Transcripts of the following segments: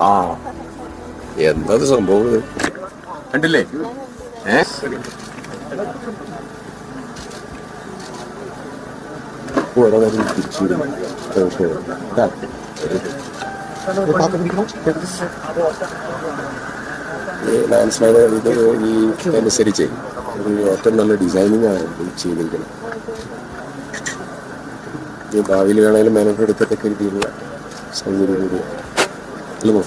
ആ. എന്താ സംഭവം? കണ്ടില്ലേ? ഏ. ഈ ലാൻഡ്സ്ലൈഡ് ഇത് ഈ അനുസരിച്ച് ഒരു ഏറ്റവും നല്ല ഡിസൈനിങ് ആണ് ചെയ്തിരിക്കുന്നത്. ഭാവിയിൽ വേണമെങ്കിലും മാനേജർ എടുത്തിട്ടൊക്കെ സൗകര്യം കൂടി. അല്ല പോ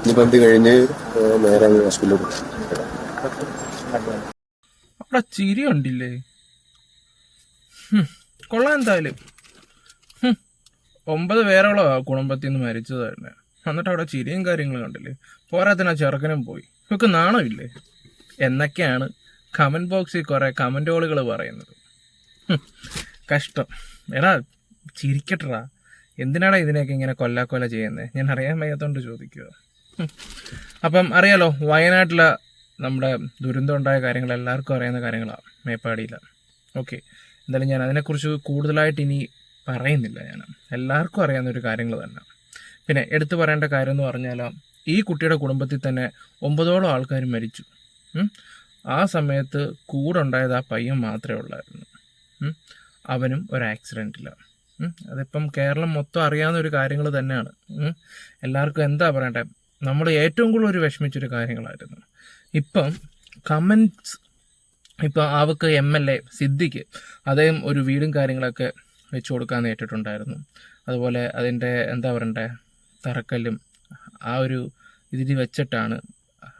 ഇനിയിപ്പോൾ കഴിഞ്ഞ് നേരെ അവിടെ ചിരി കണ്ടില്ലേ? ഹും, കൊള്ളാം എന്തായാലും. ഒമ്പത് പേരോളാ കുടുംബത്തിൽ നിന്ന് മരിച്ചത് തന്നെ എന്നിട്ട് അവിടെ ചിരിയും കാര്യങ്ങളും കണ്ടില്ലേ? പോരാത്തിന് ചെറുക്കനും പോയി. ഇവക്ക് നാണമില്ലേ? എന്നൊക്കെയാണ് കമന്റ് ബോക്സിൽ കുറെ കമന്റുകൾ പറയുന്നത്. കഷ്ടം. എടാ ചിരിക്കട്ടടാ. എന്തിനാടാ ഇതിനെയൊക്കെ ഇങ്ങനെ കൊല്ലാക്കൊല ചെയ്യുന്നത് ഞാൻ അറിയാൻ വയ്യാത്തോണ്ട് ചോദിക്കുക അപ്പം അറിയാലോ വയനാട്ടിലെ നമ്മുടെ ദുരന്തം ഉണ്ടായ കാര്യങ്ങൾ എല്ലാവർക്കും അറിയുന്ന കാര്യങ്ങളാണ് മേപ്പാടിയിൽ ഓക്കെ എന്തായാലും ഞാൻ അതിനെക്കുറിച്ച് കൂടുതലായിട്ട് ഇനി പറയുന്നില്ല ഞാൻ. എല്ലാവർക്കും അറിയാവുന്ന ഒരു കാര്യങ്ങൾ തന്നെ. പിന്നെ എടുത്തു പറയേണ്ട കാര്യം എന്ന് പറഞ്ഞാൽ ഈ കുട്ടിയുടെ കുടുംബത്തിൽ തന്നെ ഒമ്പതോളം ആൾക്കാർ മരിച്ചു. ആ സമയത്ത് കൂടെ ഉണ്ടായത് ആ പയ്യൻ മാത്രമേ ഉള്ളായിരുന്നു. അവനും ഒരു ആക്സിഡന്റിലാണ് അതിപ്പം കേരളം മൊത്തം അറിയാവുന്ന ഒരു കാര്യങ്ങൾ തന്നെയാണ്. എല്ലാവർക്കും എന്താ പറയണ്ടേ? നമ്മൾ ഏറ്റവും കൂടുതൽ ഒരു വിഷമിച്ചൊരു കാര്യങ്ങളായിരുന്നു. ഇപ്പം കമൻസ് ഇപ്പം അവക്ക് എം എൽ എ സിദ്ദിഖ് അദ്ദേഹം ഒരു വീടും കാര്യങ്ങളൊക്കെ വെച്ച് കൊടുക്കാൻ നേരിട്ടുണ്ടായിരുന്നു അതുപോലെ അതിന്റെ എന്താ പറയണ്ടേ? തറക്കല്ലും ആ ഒരു ഇതിൽ വെച്ചിട്ടാണ്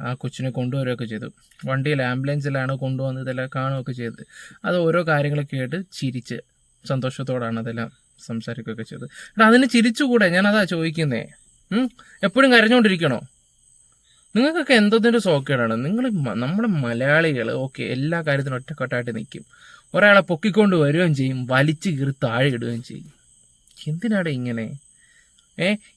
ആ കൊച്ചിനെ കൊണ്ടുവരികയൊക്കെ ചെയ്തു. വണ്ടിയിൽ ആംബുലൻസിലാണ് കൊണ്ടുവന്ന് ഇതെല്ലാം കാണുകയൊക്കെ ചെയ്തത്. അത് ഓരോ കാര്യങ്ങളൊക്കെ ആയിട്ട് ചിരിച്ച് സന്തോഷത്തോടാണ് അതെല്ലാം സംസാരിക്കുകയൊക്കെ ചെയ്ത് എടാ അതിന് ചിരിച്ചുകൂടെ? ഞാനതാ ചോദിക്കുന്നേ. എപ്പോഴും കരഞ്ഞുകൊണ്ടിരിക്കണോ നിങ്ങൾക്കൊക്കെ എന്തതിന്റെ സോക്കേടാണ്? നിങ്ങൾ നമ്മുടെ മലയാളികൾ ഓക്കെ എല്ലാ കാര്യത്തിനും ഒറ്റക്കെട്ടായിട്ട് നിൽക്കും ഒരാളെ പൊക്കിക്കൊണ്ട് വരികയും ചെയ്യും വലിച്ചു കീറി താഴെ ഇടുകയും ചെയ്യും. എന്തിനാടെ ഇങ്ങനെ?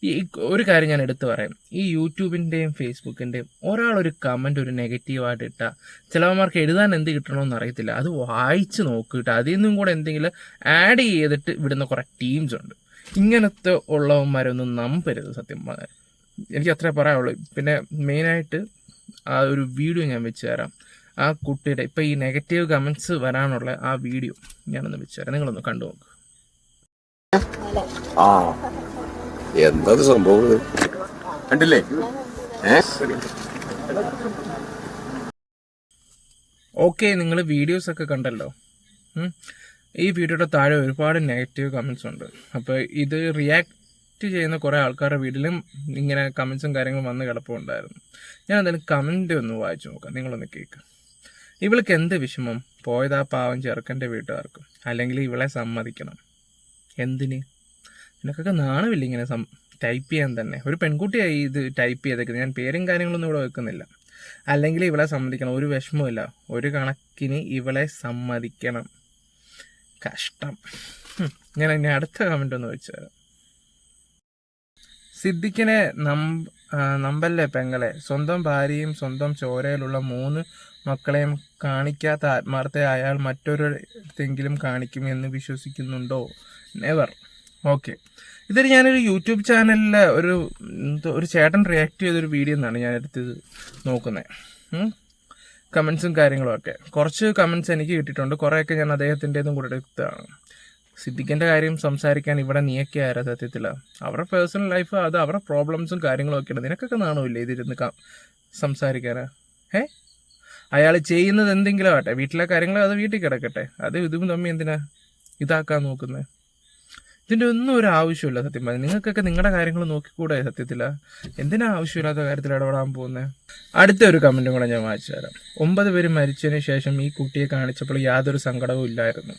ഈ ഒരു കാര്യം ഞാൻ എടുത്തു പറയാം. ഈ യൂട്യൂബിന്റെയും ഫേസ്ബുക്കിന്റെയും ഒരാളൊരു കമന്റ് ഒരു നെഗറ്റീവായിട്ട് ഇട്ടാൽ ചിലവന്മാർക്ക് എഴുതാൻ എന്ത് കിട്ടണമെന്ന് അറിയത്തില്ല. അത് വായിച്ച് നോക്കിയിട്ട് അതിൽ നിന്നും കൂടെ എന്തെങ്കിലും ആഡ് ചെയ്തിട്ട് വിടുന്ന കുറേ ടീംസ് ഉണ്ട്. ഇങ്ങനത്തെ ഉള്ളവന്മാരൊന്നും നമ്പരുത് സത്യം പറഞ്ഞാൽ. എനിക്ക് അത്രേ പറയാനുള്ളൂ. പിന്നെ മെയിനായിട്ട് ആ ഒരു വീഡിയോ ഞാൻ വെച്ച് തരാം. ആ കുട്ടിയുടെ ഇപ്പം ഈ നെഗറ്റീവ് കമൻസ് വരാനുള്ള ആ വീഡിയോ ഞാനൊന്ന് വെച്ച് തരാം. നിങ്ങളൊന്ന് കണ്ടു നോക്ക്. ആ. എന്താ സംഭവം? കണ്ടില്ലേ? ഓക്കെ നിങ്ങൾ വീഡിയോസ് ഒക്കെ കണ്ടല്ലോ. ഈ വീഡിയോയുടെ താഴെ ഒരുപാട് നെഗറ്റീവ് കമൻസ് ഉണ്ട്. അപ്പോൾ ഇത് റിയാക്ട് ചെയ്യുന്ന കുറേ ആൾക്കാരുടെ വീട്ടിലും ഇങ്ങനെ കമൻസും കാര്യങ്ങളും വന്ന് കിടപ്പുണ്ടായിരുന്നു. ഞാൻ എന്തായാലും കമന്റ് ഒന്ന് വായിച്ചു നോക്കാം. നിങ്ങളൊന്ന് കേൾക്കാം ഇവൾക്ക് എന്ത് വിഷമം? പോയതാ പാവം ചെറുക്കന്റെ വീട്ടുകാർക്കും. അല്ലെങ്കിൽ ഇവളെ സമ്മതിക്കണം. എന്തിന്? നിനക്കൊക്കെ നാണമില്ല ഇങ്ങനെ സം ടൈപ്പ് ചെയ്യാൻ തന്നെ. ഒരു പെൺകുട്ടിയായി ഇത് ടൈപ്പ് ചെയ്തേക്കുന്നത്. ഞാൻ പേരും കാര്യങ്ങളൊന്നും ഇവിടെ വെക്കുന്നില്ല. അല്ലെങ്കിൽ ഇവളെ സമ്മതിക്കണം. ഒരു വിഷമമില്ല ഒരു കണക്കിന് ഇവളെ സമ്മതിക്കണം. കഷ്ടം. ഞാൻ ഇനി അടുത്ത കമന്റ് ഒന്ന് വെച്ചു തരാം. സിദ്ദിഖിനെ നമ്പ നമ്പല്ലേ പെങ്ങളെ? സ്വന്തം ഭാര്യയും സ്വന്തം ചോരയിലുള്ള മൂന്ന് മക്കളെയും കാണിക്കാത്ത ആത്മാർത്ഥ അയാൾ മറ്റൊരിടത്തെങ്കിലും കാണിക്കും എന്ന് വിശ്വസിക്കുന്നുണ്ടോ? Never okay. ഇതൊരു ഞാനൊരു യൂട്യൂബ് ചാനലിൽ ഒരു ഒരു ചേട്ടൻ റിയാക്ട് ചെയ്തൊരു വീഡിയോ എന്നാണ് ഞാൻ എടുത്തത് നോക്കുന്നത് കമൻസും കാര്യങ്ങളും ഒക്കെ. കുറച്ച് കമൻസ് എനിക്ക് കിട്ടിയിട്ടുണ്ട്. കുറേയൊക്കെ ഞാൻ അദ്ദേഹത്തിന്റെതും കൂടെ എടുത്തതാണ് സിദ്ദിഖിന്റെ കാര്യം സംസാരിക്കാൻ ഇവിടെ നീയൊക്കെ ആരാ സത്യത്തിൽ അവരുടെ പേഴ്സണൽ ലൈഫ് അത് അവരുടെ പ്രോബ്ലംസും കാര്യങ്ങളും ഒക്കെ ഉണ്ട് നിനക്കൊക്കെ നാണമില്ലേ ഇതിരുന്ന് സംസാരിക്കാനാ ഏ അയാൾ ചെയ്യുന്നത് എന്തെങ്കിലും ആട്ടെ വീട്ടിലെ കാര്യങ്ങൾ അത് വീട്ടിൽ കിടക്കട്ടെ. അത് ഇതും തമ്മി എന്തിനാ? ഇതാക്കാൻ നോക്കുന്നത് ഇതിന്റെ ഒന്നും ഒരു ആവശ്യമില്ല സത്യം പറഞ്ഞു. നിങ്ങൾക്കൊക്കെ നിങ്ങളുടെ കാര്യങ്ങൾ നോക്കിക്കൂടെ സത്യത്തില? എന്തിനാ ആവശ്യമില്ലാത്ത കാര്യത്തിൽ ഇടപെടാൻ പോകുന്നത് അടുത്ത ഒരു കമന്റും കൂടെ ഞാൻ വായിച്ചു തരാം. ഒമ്പത് പേര് മരിച്ചതിന് ശേഷം ഈ കുട്ടിയെ കാണിച്ചപ്പോൾ യാതൊരു സങ്കടവും ഇല്ലായിരുന്നു.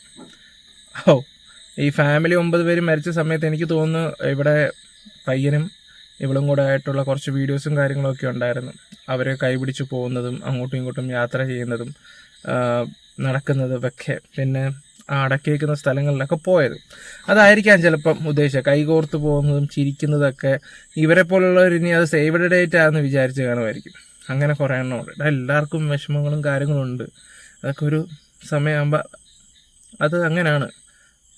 ഓ ഈ ഫാമിലി ഒമ്പത് പേര് മരിച്ച സമയത്ത് എനിക്ക് തോന്നുന്നു ഇവിടെ പയ്യനും ഇവളും കൂടെ ആയിട്ടുള്ള കുറച്ച് വീഡിയോസും കാര്യങ്ങളൊക്കെ ഉണ്ടായിരുന്നു. അവരെ കൈപിടിച്ച് പോകുന്നതും അങ്ങോട്ടും ഇങ്ങോട്ടും യാത്ര ചെയ്യുന്നതും നടക്കുന്നതും ഒക്കെ. പിന്നെ അടക്കിയേക്കുന്ന സ്ഥലങ്ങളിലൊക്കെ പോയത്. അതായിരിക്കാം ചിലപ്പം ഉദ്ദേശിച്ചത് കൈകോർത്ത് പോകുന്നതും ചിരിക്കുന്നതൊക്കെ ഇവരെ പോലുള്ളവർ ഇനി അത് സേവ്ഡ് ഡേറ്റ് ആണെന്ന് വിചാരിച്ച് കാണുമായിരിക്കും. അങ്ങനെ കുറേ എണ്ണം ഉണ്ട്. എല്ലാവർക്കും വിഷമങ്ങളും കാര്യങ്ങളും ഉണ്ട്. അതൊക്കെ ഒരു സമയമാകുമ്പോൾ അത് അങ്ങനെയാണ്.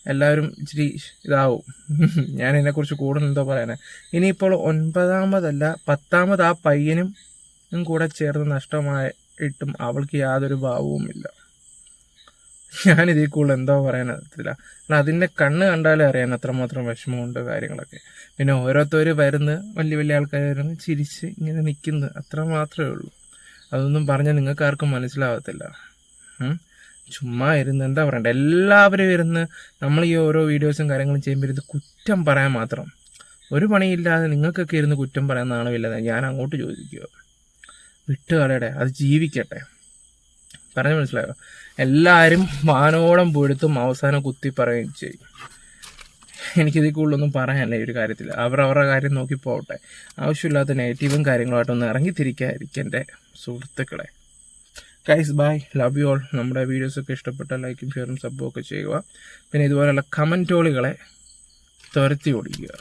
എല്ലാവരും ഇച്ചിരി ഇതാവും. ഞാൻ ഇതിനെക്കുറിച്ച് കൂടുതൽ എന്തോ പറയാനാ. ഇനിയിപ്പോൾ ഒൻപതാമതല്ല പത്താമത് ആ പയ്യനും കൂടെ ചേർന്ന് നഷ്ടമായിട്ടും അവൾക്ക് യാതൊരു ഭാവവുമില്ല. ഞാനിതിൽ കൂടുതൽ എന്തോ പറയാൻ അറിയത്തില്ല. കാരണം അതിന്റെ കണ്ണ് കണ്ടാലേ അറിയാൻ അത്രമാത്രം വിഷമമുണ്ട് കാര്യങ്ങളൊക്കെ. പിന്നെ ഓരോരുത്തർ വരുന്ന് വലിയ വലിയ ആൾക്കാർ വരുന്നു ചിരിച്ച് ഇങ്ങനെ നിൽക്കുന്നു. അത്ര മാത്രമേ ഉള്ളൂ. അതൊന്നും പറഞ്ഞാൽ നിങ്ങൾക്ക് ആർക്കും മനസ്സിലാവത്തില്ല ചുമ്മാ ഇരുന്ന് എന്താ പറയണ്ടത് എല്ലാവരും ഇരുന്ന് നമ്മൾ ഈ ഓരോ വീഡിയോസും കാര്യങ്ങളും ചെയ്യുമ്പോൾ ഇരുന്ന് കുറ്റം പറയാൻ മാത്രം. ഒരു പണിയില്ലാതെ നിങ്ങൾക്കൊക്കെ ഇരുന്ന് കുറ്റം പറയാൻ നാണമില്ലാതെ ഞാൻ അങ്ങോട്ട് ചോദിക്കുക. വിട്ടുകളയുടെ അത് ജീവിക്കട്ടെ. പറഞ്ഞു മനസ്സിലായോ? എല്ലാവരും വാനോളം പൊഴുത്തും അവസാനം കുത്തി പറയുകയും ചെയ്യും. എനിക്കിതിൽ കൂടുതലൊന്നും പറയാനില്ല ഈ ഒരു കാര്യത്തിൽ അവർ അവരുടെ കാര്യം നോക്കി പോകട്ടെ. ആവശ്യമില്ലാത്ത നെഗറ്റീവും കാര്യങ്ങളുമായിട്ടൊന്ന് എന്റെ സുഹൃത്തുക്കളെ. Guys bye love you all നമ്മുടെ വീഡിയോസൊക്കെ ഇഷ്ടപ്പെട്ട ലൈക്കും ഷെയറും സബ്ബും ഒക്കെ ചെയ്യുക. പിന്നെ ഇതുപോലെയുള്ള കമന്റോളുകളെ തുരത്തി ഓടിക്കുക.